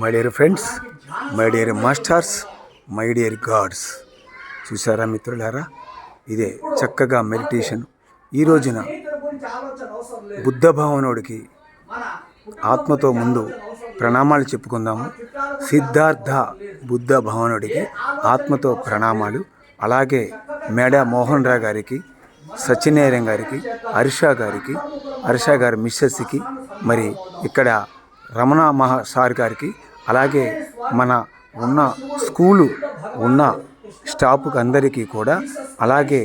My dear friends my dear masters my dear gods చూసారా మిత్రులారా? ఇదే చక్కగా మెడిటేషన్ ఈ రోజున బుద్ధ భావనుడికి ఆత్మతో ముందు ప్రణామాలు చెప్పుకుందాము. సిద్ధార్థ బుద్ధ భవనుడికి ఆత్మతో ప్రణామాలు అలాగే మేడ మోహన్ రావు గారికి సత్యనారాయణ గారికి హర్ష గారికి హర్ష గారి మిస్సెస్కి మరి ఇక్కడ రమణ మహా సార్ గారికి అలాగే మన ఉన్న స్కూలు ఉన్న స్టాఫ్కి అందరికీ కూడా అలాగే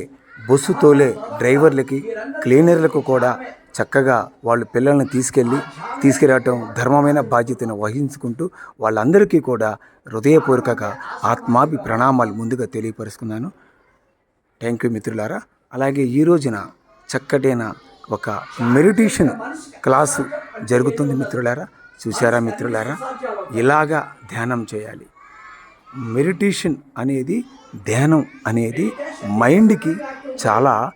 బస్సు తోలే డ్రైవర్లకి క్లీనర్లకు కూడా చక్కగా వాళ్ళు పిల్లల్ని తీసుకెళ్ళి తీసుకురావటం ధర్మమైన బాధ్యతను వహించుకుంటూ వాళ్ళందరికీ కూడా హృదయపూర్వక ఆత్మాభి ప్రణామాలు ముందుగా తెలియపరుచుకున్నాను. థ్యాంక్ యూ మిత్రులారా. అలాగే ఈ రోజున చక్కటైన ఒక మెడిటేషన్ క్లాసు జరుగుతుంది మిత్రులారా. చూసారా మిత్రులారా? ఇలాగా ధ్యానం చేయాలి. మెడిటేషన్ అనేది ధ్యానం అనేది మైండ్కి చాలా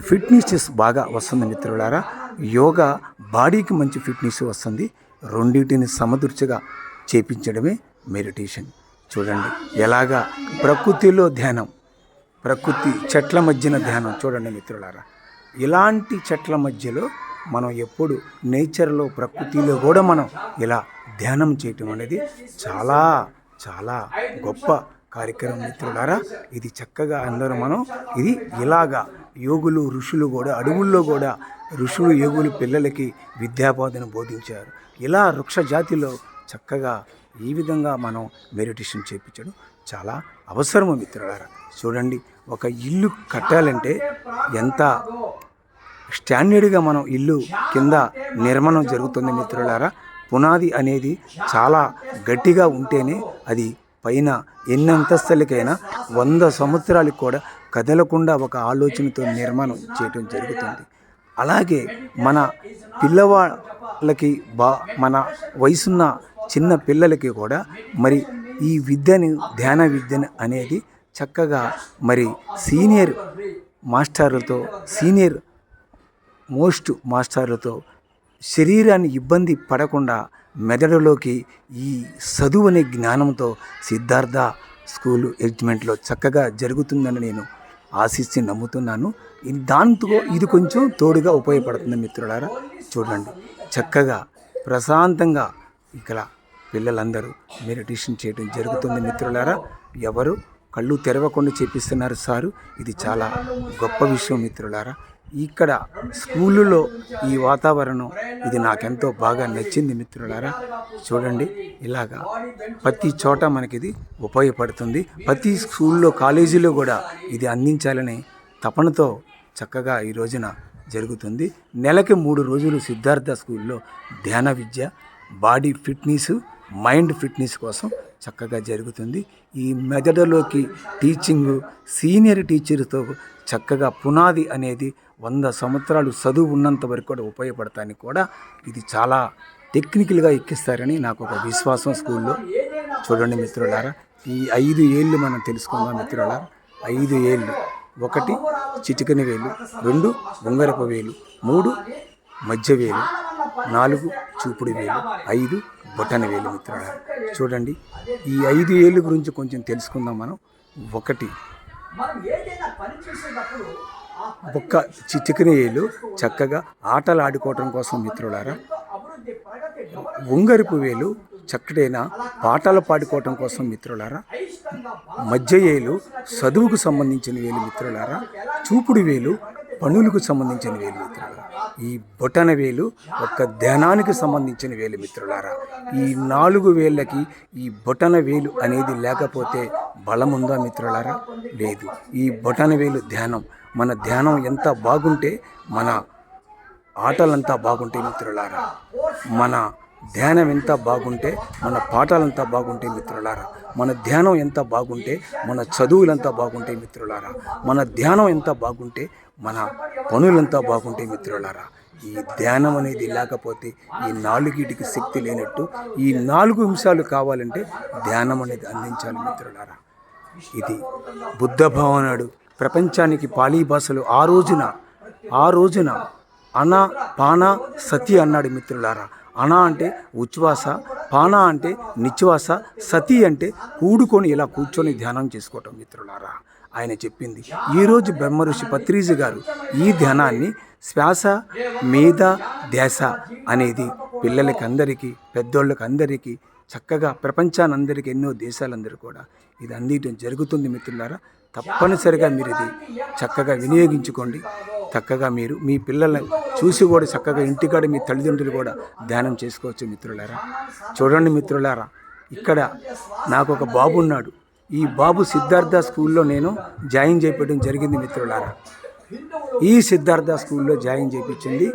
ఫిట్నెస్ బాగా వస్తుంది మిత్రులారా. యోగా బాడీకి మంచి ఫిట్నెస్ వస్తుంది. రెండింటిని సమదుర్చగా చేపించడమే మెడిటేషన్. చూడండి ఎలాగా ప్రకృతిలో ధ్యానం ప్రకృతి చెట్ల మధ్యన ధ్యానం చూడండి మిత్రులారా. ఇలాంటి చెట్ల మధ్యలో మనం ఎప్పుడు నేచర్లో ప్రకృతిలో కూడా మనం ఇలా ధ్యానం చేయటం అనేది చాలా చాలా గొప్ప కార్యక్రమం మిత్రులారా. ఇది చక్కగా అందరూ మనం ఇది ఇలాగా యోగులు ఋషులు కూడా అడవుల్లో కూడా ఋషులు యోగులు పిల్లలకి విద్యాబోధన బోధించారు. ఇలా వృక్ష జాతిలో చక్కగా ఈ విధంగా మనం మెడిటేషన్ చేయించడం చాలా అవసరము మిత్రులారా. చూడండి ఒక ఇల్లు కట్టాలంటే ఎంత స్టాండర్డ్గా మనం ఇల్లు కింద నిర్మాణం జరుగుతుంది మిత్రులారా. పునాది అనేది చాలా గట్టిగా ఉంటేనే అది పైన ఎన్ని అంతస్తులకైనా వంద సంవత్సరాలకు కూడా కదలకుండా ఒక ఆలోచనతో నిర్మాణం చేయటం జరుగుతుంది. అలాగే మన పిల్లవాళ్ళకి బా మన వయసున్న చిన్న పిల్లలకి కూడా మరి ఈ విద్యని ధ్యాన విద్యను అనేది చక్కగా మరి సీనియర్ మాస్టర్లతో సీనియర్ మోస్ట్ మాస్టర్లతో శరీరాన్ని ఇబ్బంది పడకుండా మెదడులోకి ఈ చదువు అనే జ్ఞానంతో సిద్ధార్థ స్కూల్ ఎడ్జ్మెంట్లో చక్కగా జరుగుతుందని నేను ఆశించి నమ్ముతున్నాను. ఇది దాంతో ఇది కొంచెం తోడుగా ఉపయోగపడుతుంది మిత్రులారా. చూడండి చక్కగా ప్రశాంతంగా ఇక్కడ పిల్లలందరూ మెడిటేషన్ చేయడం జరుగుతుంది మిత్రులారా. ఎవరు కళ్ళు తెరవకుండా చేపిస్తున్నారు సారు. ఇది చాలా గొప్ప విషయం మిత్రులారా. ఇక్కడ స్కూళ్ళలో ఈ వాతావరణం ఇది నాకెంతో బాగా నచ్చింది మిత్రులారా. చూడండి ఇలాగా ప్రతి చోట మనకి ఇది ఉపయోగపడుతుంది. ప్రతి స్కూల్లో కాలేజీలో కూడా ఇది అందించాలని తపనతో చక్కగా ఈ రోజున జరుగుతుంది. నెలకి మూడు రోజులు సిద్ధార్థ స్కూల్లో ధ్యాన విద్య బాడీ ఫిట్నెస్ మైండ్ ఫిట్నెస్ కోసం చక్కగా జరుగుతుంది. ఈ మెదడులోకి టీచింగ్ సీనియర్ టీచర్తో చక్కగా పునాది అనేది వంద సంవత్సరాలు చదువు ఉన్నంత వరకు కూడా ఉపయోగపడతానికి కూడా ఇది చాలా టెక్నికల్గా ఎక్కిస్తారని నాకు ఒక విశ్వాసం స్కూల్లో. చూడండి మిత్రులారా ఈ ఐదు ఏళ్ళు మనం తెలుసుకుందాం మిత్రులారా. ఐదు ఏళ్ళు. ఒకటి చిటికని వేలు రెండు ఉంగరపు వేలు మూడు మధ్య వేలు నాలుగు చూపుడు వేలు ఐదు బొటన వేలు మిత్రులారా చూడండి ఈ ఐదు ఏళ్ళు గురించి కొంచెం తెలుసుకుందాం మనం. ఒకటి ఒక్క చిటికని ఏళ్ళు చక్కగా ఆటలు ఆడుకోవటం కోసం మిత్రులారా. ఉంగరిపు వేలు చక్కడైన పాటలు పాడుకోవటం కోసం మిత్రులారా. మధ్య ఏలు చదువుకు సంబంధించిన వేలు మిత్రులారా. చూపుడు వేలు పనులకు సంబంధించిన వేలు మిత్రులారా. ఈ బొటన వేలు ఒక్క ధ్యానానికి సంబంధించిన వేలు మిత్రులారా. ఈ నాలుగు వేళ్ళకి ఈ బొటన వేలు అనేది లేకపోతే బలం ఉందా మిత్రులారా? లేదు. ఈ బొటన వేలు ధ్యానం మన ధ్యానం ఎంత బాగుంటే మన ఆటలంతా బాగుంటాయి మిత్రులారా. మన ధ్యానం ఎంత బాగుంటే మన పాఠాలంతా బాగుంటే మిత్రులారా మన ధ్యానం ఎంత బాగుంటే మన చదువులంతా బాగుంటే మిత్రులారా మన ధ్యానం ఎంత బాగుంటే మన పనులంతా బాగుంటే మిత్రులారా ఈ ధ్యానం అనేది లేకపోతే ఈ నాలుగిటికి శక్తి లేనట్టు ఈ నాలుగు అంశాలు కావాలంటే ధ్యానం అనేది అందించాలి మిత్రులారా. ఇది బుద్ధ భావనాడు ప్రపంచానికి పాళీ భాషలు ఆ రోజున ఆ రోజున అన పాన సతి అన్నాడు మిత్రులారా. అణ అంటే ఉచ్ఛ్వాస పాన అంటే నిశ్వాస సతి అంటే కూడుకొని ఇలా కూర్చొని ధ్యానం చేసుకోవటం మిత్రులారా. ఆయన చెప్పింది ఈరోజు బ్రహ్మ ఋషి గారు ఈ ధ్యానాన్ని శ్వాస మీద ధ్యాస అనేది పిల్లలకి అందరికీ పెద్దోళ్ళకి అందరికీ చక్కగా ప్రపంచానందరికీ ఎన్నో దేశాలందరూ కూడా ఇది అందించడం జరుగుతుంది మిత్రులారా. తప్పనిసరిగా మీరు ఇది చక్కగా వినియోగించుకోండి. చక్కగా మీరు మీ పిల్లల్ని చూసి కూడా చక్కగా ఇంటికాడ మీ తల్లిదండ్రులు కూడా ధ్యానం చేసుకోవచ్చు మిత్రులారా. చూడండి మిత్రులారా ఇక్కడ నాకు ఒక బాబు ఉన్నాడు. ఈ బాబు సిద్ధార్థ స్కూల్లో నేను జాయిన్ చేయించడం జరిగింది మిత్రులారా. ఈ సిద్ధార్థ స్కూల్లో జాయిన్ చేయించింది